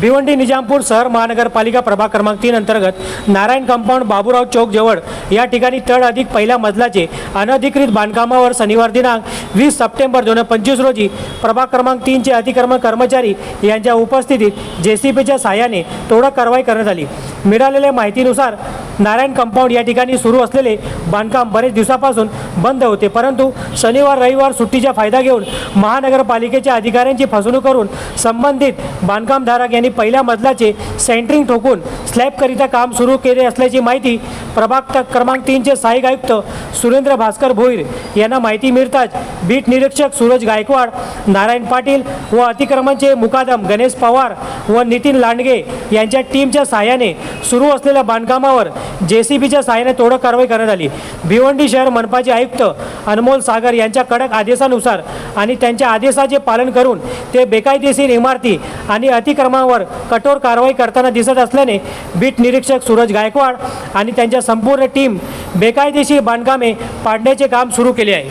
भिवंडी निजामपूर शहर महानगरपालिका प्रभाग क्रमांक तीन अंतर्गत नारायण कंपाऊंड बाबूराव चौक जवळ. या ठिकाणी तळ अधिक पहिल्या मजलाचे अनधिकृत बांधकामावर शनिवार दिनांक वीस सप्टेंबर दोन हजार पंचवीस रोजी प्रभाग क्रमांक तीनचे अतिक्रमण कर्मचारी यांच्या उपस्थितीत जे सी बीच्या साहाय्याने तोडक कारवाई करण्यात आली. मिळालेल्या माहितीनुसार नारायण कंपाऊंड या ठिकाणी सुरू असलेले बांधकाम बरेच दिवसापासून बंद होते. परंतु शनिवार रविवार सुट्टीचा फायदा घेऊन महानगरपालिकेच्या अधिकाऱ्यांची फसवणूक करून संबंधित बांधकामधारक यांनी पहिल्या मजलाचे सेंटरिंग ठोकून स्लॅबकरिता काम सुरू केले असल्याची माहिती प्रभाग क्रमांक तीनचे सहाय्यक आयुक्त सुरेंद्र भास्कर भोईर यांना माहिती मिळताच बीट निरीक्षक सूरज गायकवाड नारायण पाटील व अतिक्रमणचे मुकादम गणेश पवार व नितीन लांडगे यांच्या टीमच्या सहाय्याने सुरू असलेल्या बांधकामावर जे सी बीच्या सहाय्याने तोडक कारवाई करण्यात आली. भिवंडी शहर मनपाचे आयुक्त अनमोल सागर यांच्या कडक आदेशानुसार आणि त्यांच्या आदेशाचे पालन करून ते बेकायदेशीर इमारती आणि अतिक्रमावर कठोर कारवाई करताना दिसत असल्याने बीट निरीक्षक सूरज गायकवाड आणि त्यांच्या संपूर्ण टीम बेकायदेशीर बांधकामे पाडण्याचे काम सुरू केले आहे.